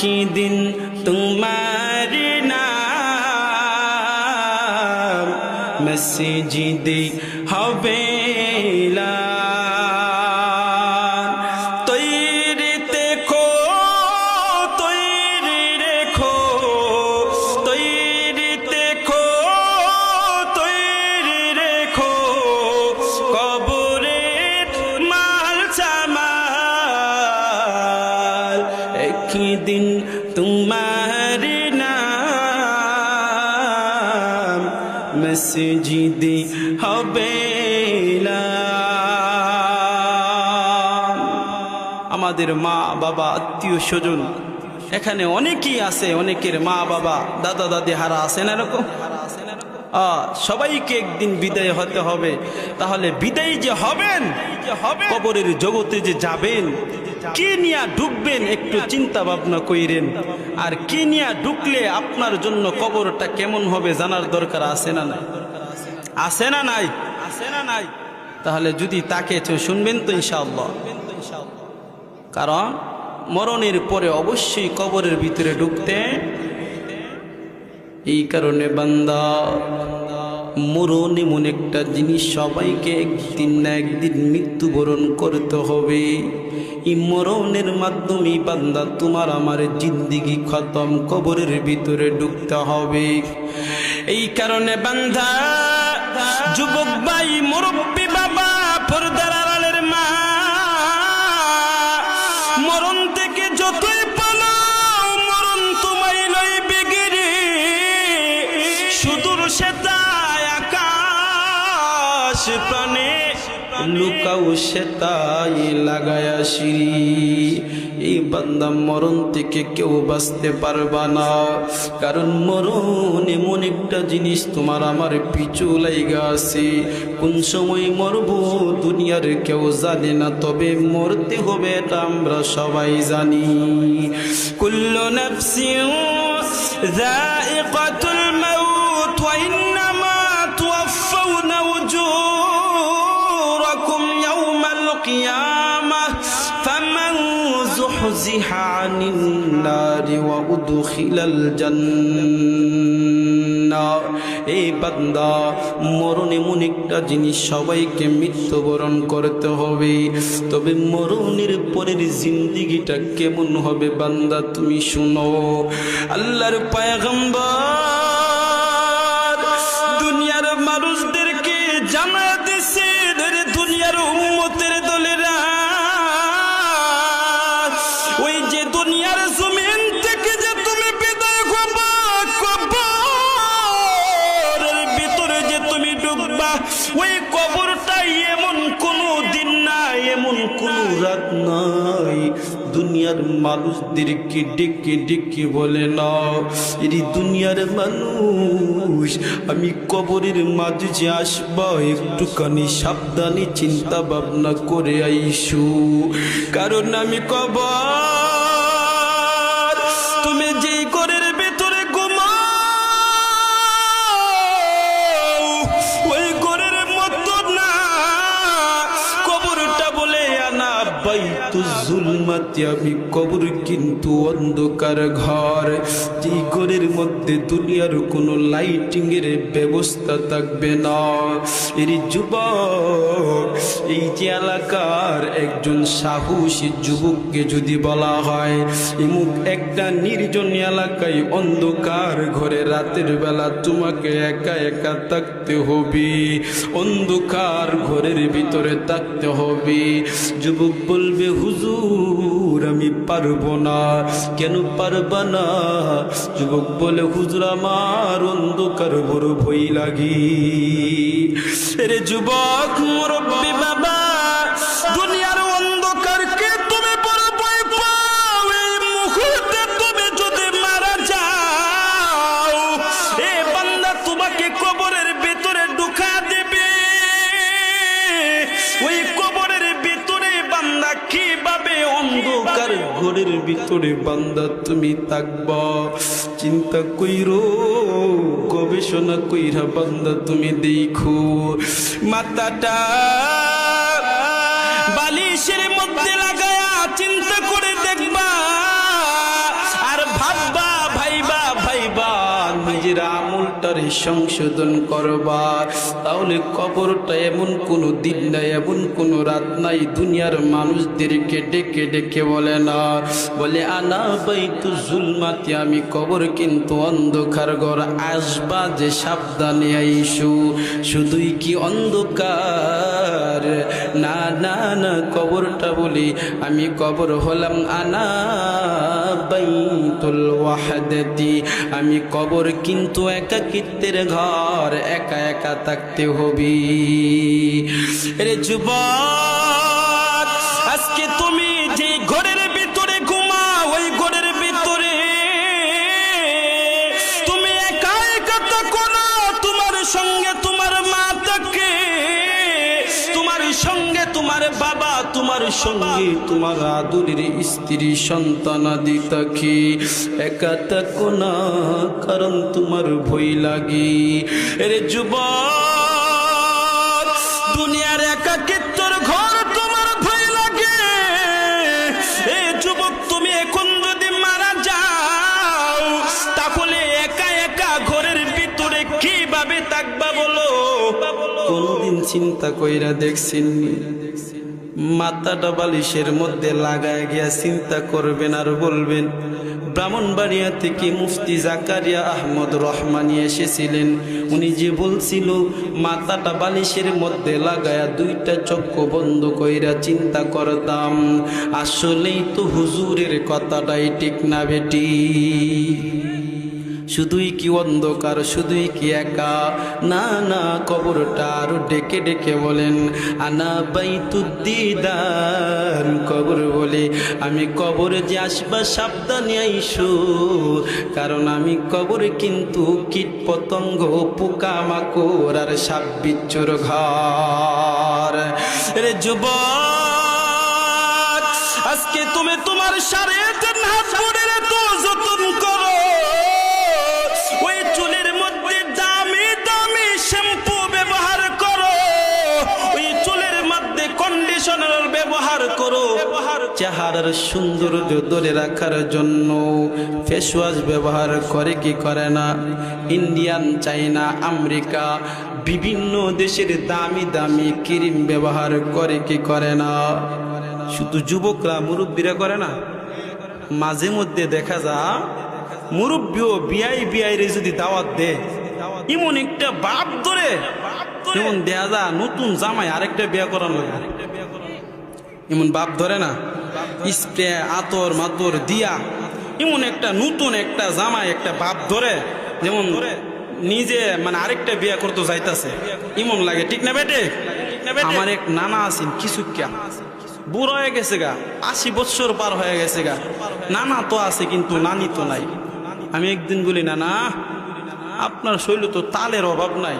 একই দিন তোমার নাম মসজিদে হবে দিন তোমার নাম মসজিদে হবে আমাদের মা বাবা, আত্মীয় স্বজন, এখানে অনেকেই আছে, অনেকের মা বাবা, দাদা দাদি হারা আছে না এরকম? সবাইকে একদিন বিদায় হতে হবে। তাহলে বিদায় যে হবেন, কবরের জগতে যে যাবেন কি নিয়ে ঢুকবেন, একটু চিন্তা ভাবনা কইরেন। আর কে নিয়ে ঢুকলে আপনার জন্য কবরটা কেমন হবে জানার দরকার আছে না নাই? আছে না নাই? আছে না নাই? তাহলে যদি তাকে শুনবেন তো ইনশাআল্লাহ। কারণ মরণের পরে অবশ্যই কবরের ভিতরে ঢুকতে এই কারণে বান্দা, মরণ এমন একটা জিনিস সবাইকে একদিন না একদিন মৃত্যুবরণ করতে হবে। এই মরণের মাধ্যমে বান্দা তোমার আমার জিন্দিগি খতম কবরের ভিতরে ঢুকতে হবে। এই কারণে বান্দা, যুবক ভাই, মুরব্বী সেতাই লাগায়া সিঁড়ি। এই বান্দা মরণ থেকে কেউ বাঁচতে পারবা না। কারণ মরণ এমন একটা জিনিস তোমার আমার পিছু লাইগা আছে। কোন সময় মরবো দুনিয়ার কেউ জানে না, তবে মরতে হবে এটা আমরা সবাই জানি। কুল্লু নাফসিন যায়িকাতুল মাউত ওয়া যুহজিহা عن النار ওয়া الجنة এই বান্দা, মরণ এমন একটা জিনিস সবাইকে মৃত্যুবরণ করতে হবে। তবে মরণের পরের জিন্দিগিটা কেমন হবে বান্দা তুমি শুনো। আল্লাহর পায়গম্বর নাই। দুনিয়ার মানুষদেরকে ডেকে ডেকে বলে নাও এরি দুনিয়ার মানুষ, আমি কবরের মাঝে যে আসবা, একটুখানি সাবধানে চিন্তা ভাবনা করে আইসু। কারণ আমি কবর জুলমাতি আমি কবর কিন্তু অন্ধকার ঘর। যেই ঘরের মধ্যে দুনিয়ার কোনো লাইটিং এর ব্যবস্থা থাকবে না। এর যুবক, এই যে এলাকার একজন সাহসী যুবককে যদি বলা হয় ইমুক একটা নির্জন এলাকায় অন্ধকার ঘরে রাতের বেলা তোমাকে একা একা থাকতে হবে। অন্ধকার ঘরের ভিতরে থাকতে হবে। যুবক বলবে, হুজুর আমি পারব না। কেন পারব না? যুবক বলে, হুজুর, আমার অন্ধকার বড় ভই লাগি। রে যুবক, মুরব্বী বাবা দুনিয়ার ঘরের ভিতরে বান্দা, তুমি থাকব। চিন্তা কইর, গবেষণা কইরা বান্দা, তুমি দেখো। মাথাটা বালিশের মধ্যে লাগায়া চিন্তা আমলটারে সংশোধন করবা তাহলে কবরটা এমন কোনো দিন নাই, এমন কোনো রাত নাই, দুনিয়ার মানুষদেরকে ডেকে ডেকে বলে না। বলে, আনা বাইতু জুলমাতি, আমি কবর কিন্তু অন্ধকার ঘর, আসবা যে সাবধানে আইসু। শুধুই কি অন্ধকার? না না না, কবরটা বলি, আমি কবর হলাম আনা বাইতুল ওয়াহদাতি, আমি কবর কিন্তু একাকিত্বের ঘর একা একা থাকতে হবি। রে যুবক, আজকে তুমি যে ঘরের ভিতরে ঘুমা ওই ঘরের ভিতরে তুমি একা একা তো তোমার সঙ্গে তোমার বাবা, তোমার সঙ্গে, তোমার আদুরের স্ত্রী, সন্তান আদি থাকে একা থাকো না কারণ তোমার ভয় লাগে। এরে যুবক, দুনিয়ার একাকিত্বর ঘর তোমার ভয় লাগে। এ যুবক, তুমি এখন যদি মারা যাও, তাহলে একা একা ঘরের ভিতরে কীভাবে থাকবা বলো? কোনদিন চিন্তা কইরা দেখছেন মাথাটা বালিশের মধ্যে লাগায় গিয়া চিন্তা করবেন আর বলবেন, ব্রাহ্মণবাড়িয়া থেকে মুফতি জাকারিয়া আহমদ রহমানি এসেছিলেন। উনি যে বলছিল, মাথাটা বালিশের মধ্যে লাগায়া দুইটা চক্ষু বন্ধ কইরা চিন্তা করতাম। আসলেই তো হুজুরের কথাটাই ঠিক না বেটি। শুধুই কি অন্ধকার, শুধুই কি একা? না না, কবরটা আরও ডেকে ডেকে বলেন, আনা বাইতুদ্দিদান কবর বলে আমি কবরে যে আসবা সাবধানে আইসো। কারণ আমি কবরে কিন্তু কীট পতঙ্গ, পোকা মাকড় আর সাপ বিচ্ছুর ঘর। রে যুবক, আজকে তুমি তোমার সারে চেহারার সৌন্দর্য ধরে রাখার জন্য ফেস ওয়াশ ব্যবহার করে কি করে না? ইন্ডিয়ান চাইনা আমেরিকা বিভিন্ন দেশের দামি দামি ক্রিম ব্যবহার করে কি করে না? শুধু যুবকরা মুরব্বীরা করে না? মাঝে মধ্যে দেখা যা মুরব্বীও বিয়াই বিয়াই রে যদি দাওয়াত দে এমন একটা বাপ ধরে, যেমন দেয়া যা নতুন জামাই আরেকটা বিয়া করানো এমন বাপ ধরে না? স্প্রে, আতর মাতর দিয়া এমন একটা নতুন একটা জামাই, একটা বাপ ধরে, যেমন নিজে মানে আরেকটা বিয়া করতে যাইতাছে। এমন লাগে, ঠিক না বেটে? আমার এক নানা আছেন কিছু ক্যা বুড়ো হয়ে গেছে গা, আশি বছর পার হয়ে গেছে গা। নানা তো আছে, কিন্তু নানি তো নাই। আমি একদিন বলি না না আপনার শৈল তো তালের অভাব নাই।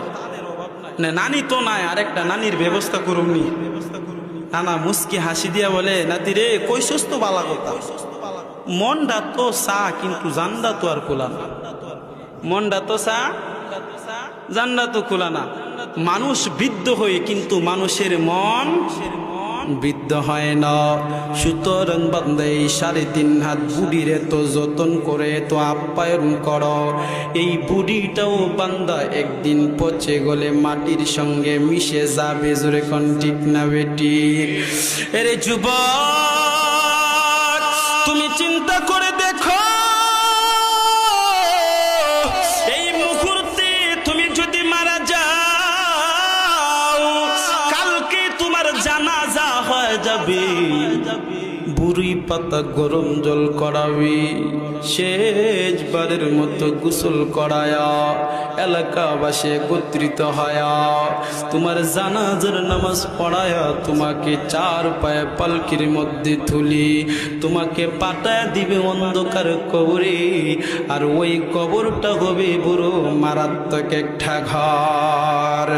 নানি তো নাই, আরেকটা নানির ব্যবস্থা করুননি নানা মুসকি হাসি দিয়া বলে, নাতি রে, কই তো বালা কথা মনটা তো সা কিন্তু জান্দা তো আর খোলা না। মনটা তো সা জান্দা তো খোলা না। মানুষ বৃদ্ধ হয়ে কিন্তু মানুষের মন বৃদ্ধ হয় না। সুতরাং বান্দে, সাড়ে তিন হাত বুড়ির তো যতন করে তো আপ্যায়ন কর। এই বুড়িটাও বান্দা একদিন পচে গলে মাটির সঙ্গে মিশে যাবে, জোরে কন ঠিক না বেটি এরে যুবক! পাতা গরম জল করাবি, শেষবারের মতো গোসল করায়া, এলাকাবাসী একত্রিত হয়া। তোমার জানাজার নামাজ পড়ায়া তোমাকে চার পায়ে পালকির মধ্যে তুলি, তোমাকে পাটায় দিবে অন্ধকার কবরে, আর ওই কবরটা হবে বুড়ো মারাত্মক একটা ঘর।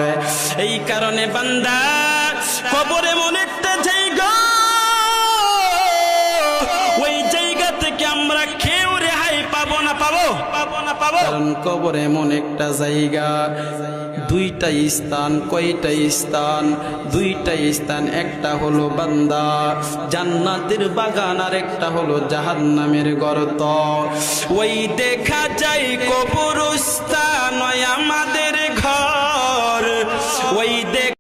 এই কারণে বান্দা, কবর এমন স্থান, কবর এমন একটা জায়গা। দুইটা স্থান, কয়টা স্থান? দুইটা স্থান, একটা হলো বান্দা। জান্নাতের বাগান আর একটা হলো জাহান্নামের গর্ত। ওই দেখা যায় কবরস্থান আমাদের ঘর। ওই দেখ